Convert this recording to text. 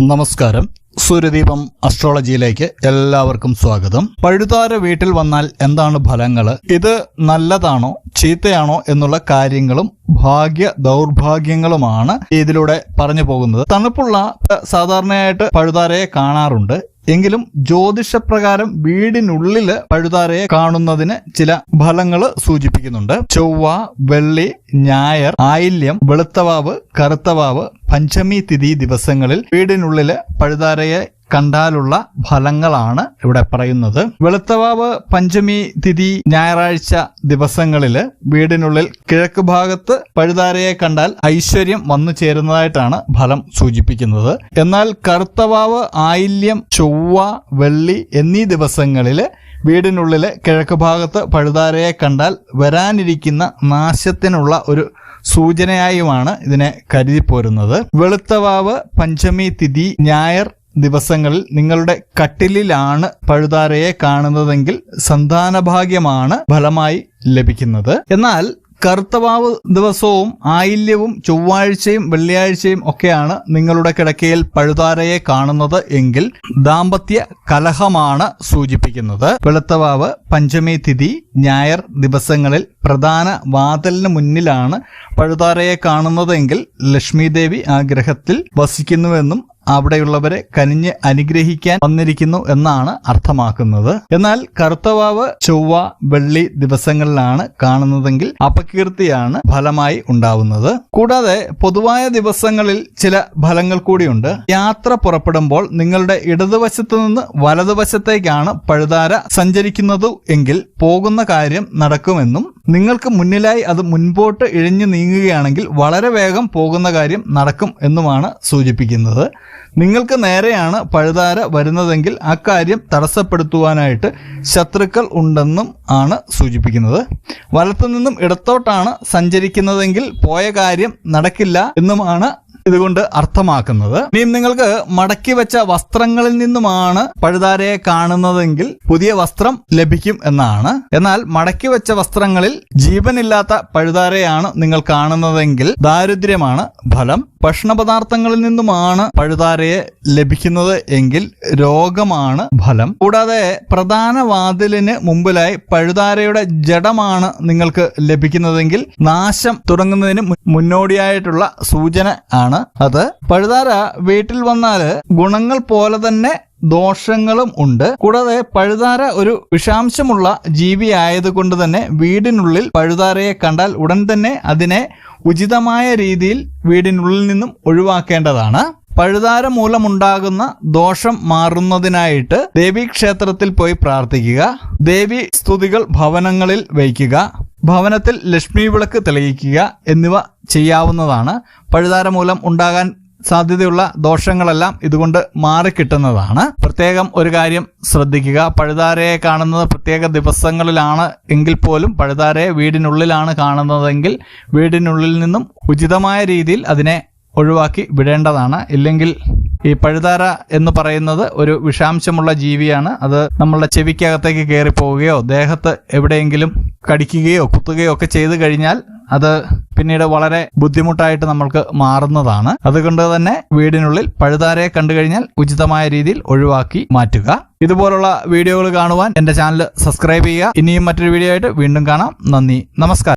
നമസ്കാരം. സൂര്യദീപം അസ്ട്രോളജിയിലേക്ക് എല്ലാവർക്കും സ്വാഗതം. പഴുതാര വീട്ടിൽ വന്നാൽ എന്താണ് ഫലങ്ങൾ ഇത് നല്ലതാണോ ചീത്തയാണോ എന്നുള്ള കാര്യങ്ങളും ഭാഗ്യ ദൗർഭാഗ്യങ്ങളുമാണ് ഇതിലൂടെ പറഞ്ഞു പോകുന്നത്. തണുപ്പുള്ള സാധാരണയായിട്ട് പഴുതാരയെ കാണാറുണ്ട്. എങ്കിലും ജ്യോതിഷപ്രകാരം വീടിനുള്ളിൽ പഴുതാരയെ കാണുന്നതിന് ചില ഫലങ്ങൾ സൂചിപ്പിക്കുന്നുണ്ട്. ചൊവ്വ വെള്ളി ഞായർ ആയില്യം വെളുത്തവാവ് കറുത്തവാവ് പഞ്ചമി തിഥി ദിവസങ്ങളിൽ വീടിനുള്ളിൽ പഴുതാരയെ കണ്ടാലുള്ള ഫലങ്ങളാണ് ഇവിടെ പറയുന്നത്. വെളുത്തവാവ് പഞ്ചമി തിഥി ഞായറാഴ്ച ദിവസങ്ങളിൽ വീടിനുള്ളിൽ കിഴക്ക് ഭാഗത്ത് പഴുതാരയെ കണ്ടാൽ ഐശ്വര്യം വന്നു ചേരുന്നതായിട്ടാണ് ഫലം സൂചിപ്പിക്കുന്നത്. എന്നാൽ കറുത്തവാവ് ആയില്യം ചൊവ്വ വെള്ളി എന്നീ ദിവസങ്ങളിൽ വീടിനുള്ളിൽ കിഴക്ക് ഭാഗത്ത് പഴുതാരയെ കണ്ടാൽ വരാനിരിക്കുന്ന നാശത്തിനുള്ള ഒരു സൂചനയായുമാണ് ഇതിനെ കരുതിപ്പോരുന്നത്. വെളുത്തവാവ് പഞ്ചമി തിഥി ഞായർ ദിവസങ്ങളിൽ നിങ്ങളുടെ കട്ടിലിലാണ് പഴുതാരയെ കാണുന്നതെങ്കിൽ സന്താനഭാഗ്യമാണ് ഫലമായി ലഭിക്കുന്നത്. എന്നാൽ കറുത്തവാവ് ദിവസവും ആയില്യവും ചൊവ്വാഴ്ചയും വെള്ളിയാഴ്ചയും ഒക്കെയാണ് നിങ്ങളുടെ കിടക്കയിൽ പഴുതാരയെ കാണുന്നത് എങ്കിൽ ദാമ്പത്യ കലഹമാണ് സൂചിപ്പിക്കുന്നത്. വെളുത്തവാവ് പഞ്ചമി തിഥി ഞായർ ദിവസങ്ങളിൽ പ്രധാന വാതിലിന് മുന്നിലാണ് പഴുതാരയെ കാണുന്നതെങ്കിൽ ലക്ഷ്മി ദേവി ആ ഗ്രഹത്തിൽ വസിക്കുന്നുവെന്നും അവിടെയുള്ളവരെ കനിഞ്ഞ് അനുഗ്രഹിക്കാൻ വന്നിരിക്കുന്നു എന്നാണ് അർത്ഥമാക്കുന്നത്. എന്നാൽ കറുത്തവാവ് ചൊവ്വ വെള്ളി ദിവസങ്ങളിലാണ് കാണുന്നതെങ്കിൽ അപകീർത്തിയാണ് ഫലമായി ഉണ്ടാവുന്നത്. കൂടാതെ പൊതുവായ ദിവസങ്ങളിൽ ചില ഫലങ്ങൾ കൂടിയുണ്ട്. യാത്ര പുറപ്പെടുമ്പോൾ നിങ്ങളുടെ ഇടതുവശത്ത് നിന്ന് വലതുവശത്തേക്കാണ് പഴുതാര സഞ്ചരിക്കുന്നത് എങ്കിൽ പോകുന്ന കാര്യം നടക്കുമെന്നും നിങ്ങൾക്ക് മുന്നിലായി അത് മുൻപോട്ട് ഇഴഞ്ഞു നീങ്ങുകയാണെങ്കിൽ വളരെ വേഗം പോകുന്ന കാര്യം നടക്കും എന്നുമാണ് സൂചിപ്പിക്കുന്നത്. നിങ്ങൾക്ക് നേരെയാണ് പഴുതാര വരുന്നതെങ്കിൽ അക്കാര്യം തടസ്സപ്പെടുത്തുവാനായിട്ട് ശത്രുക്കൾ ഉണ്ടെന്നും ആണ് സൂചിപ്പിക്കുന്നത്. വലത്തു നിന്നും ഇടത്തോട്ടാണ് സഞ്ചരിക്കുന്നതെങ്കിൽ പോയ കാര്യം നടക്കില്ല എന്നുമാണ് ഇതുകൊണ്ട് അർത്ഥമാക്കുന്നത് ഇനിയും നിങ്ങൾക്ക് മടക്കി വെച്ച വസ്ത്രങ്ങളിൽ നിന്നുമാണ് പഴുതാരയെ കാണുന്നതെങ്കിൽ പുതിയ വസ്ത്രം ലഭിക്കും എന്നാണ്. എന്നാൽ മടക്കി വെച്ച വസ്ത്രങ്ങളിൽ ജീവനില്ലാത്ത പഴുതാരയാണ് നിങ്ങൾ കാണുന്നതെങ്കിൽ ദാരിദ്ര്യമാണ് ഫലം. ഭക്ഷണപദാർത്ഥങ്ങളിൽ നിന്നുമാണ് പഴുതാരയെ ലഭിക്കുന്നത് എങ്കിൽ രോഗമാണ് ഫലം. കൂടാതെ പ്രധാന വാതിലിന് മുമ്പിലായി പഴുതാരയുടെ ജഡമാണ് നിങ്ങൾക്ക് ലഭിക്കുന്നതെങ്കിൽ നാശം തുടങ്ങുന്നതിന് മുന്നോടിയായിട്ടുള്ള സൂചന ആണ് അത്. പഴുതാര വീട്ടിൽ വന്നാൽ ഗുണങ്ങൾ പോലെ തന്നെ ദോഷങ്ങളും ഉണ്ട്. കൂടാതെ പഴുതാര ഒരു വിഷാംശമുള്ള ജീവി ആയതുകൊണ്ട് തന്നെ വീടിനുള്ളിൽ പഴുതാരയെ കണ്ടാൽ ഉടൻ തന്നെ അതിനെ ഉചിതമായ രീതിയിൽ വീടിനുള്ളിൽ നിന്നും ഒഴിവാക്കേണ്ടതാണ്. പഴുതാര മൂലമുണ്ടാകുന്ന ദോഷം മാറുന്നതിനായിട്ട് ദേവീക്ഷേത്രത്തിൽ പോയി പ്രാർത്ഥിക്കുക. ദേവി സ്തുതികൾ ഭവനങ്ങളിൽ വയ്ക്കുക. ഭവനത്തിൽ ലക്ഷ്മി വിളക്ക് തെളിയിക്കുക എന്നിവ ചെയ്യാവുന്നതാണ്. പഴുതാര മൂലം ഉണ്ടാകാൻ സാധ്യതയുള്ള ദോഷങ്ങളെല്ലാം ഇതുകൊണ്ട് മാറിക്കിട്ടുന്നതാണ് പ്രത്യേകം ഒരു കാര്യം ശ്രദ്ധിക്കുക. പഴുതാരയെ കാണുന്നത് പ്രത്യേക ദിവസങ്ങളിലാണ് എങ്കിൽ പോലും പഴുതാരയെ വീടിനുള്ളിലാണ് കാണുന്നതെങ്കിൽ വീടിനുള്ളിൽ നിന്നും ഉചിതമായ രീതിയിൽ അതിനെ ഒഴിവാക്കി വിടേണ്ടതാണ്. ഇല്ലെങ്കിൽ ഈ പഴുതാര എന്ന് പറയുന്നത് ഒരു വിഷാംശമുള്ള ജീവിയാണ്. അത് നമ്മളുടെ ചെവിക്കകത്തേക്ക് കയറി പോവുകയോ ദേഹത്ത് എവിടെയെങ്കിലും കടിക്കുകയോ കുത്തുകയോ ഒക്കെ ചെയ്തു കഴിഞ്ഞാൽ അത് പിന്നീട് വളരെ ബുദ്ധിമുട്ടായിട്ട് നമ്മൾക്ക് മാറുന്നതാണ്. അതുകൊണ്ട് തന്നെ വീടിനുള്ളിൽ പഴുതാരയെ കണ്ടു കഴിഞ്ഞാൽ ഉചിതമായ രീതിയിൽ ഒഴിവാക്കി മാറ്റുക. ഇതുപോലുള്ള വീഡിയോകൾ കാണുവാൻ എന്റെ ചാനൽ സബ്സ്ക്രൈബ് ചെയ്യുക. ഇനിയും മറ്റൊരു വീഡിയോ ആയിട്ട് വീണ്ടും കാണാം. നന്ദി. നമസ്കാരം.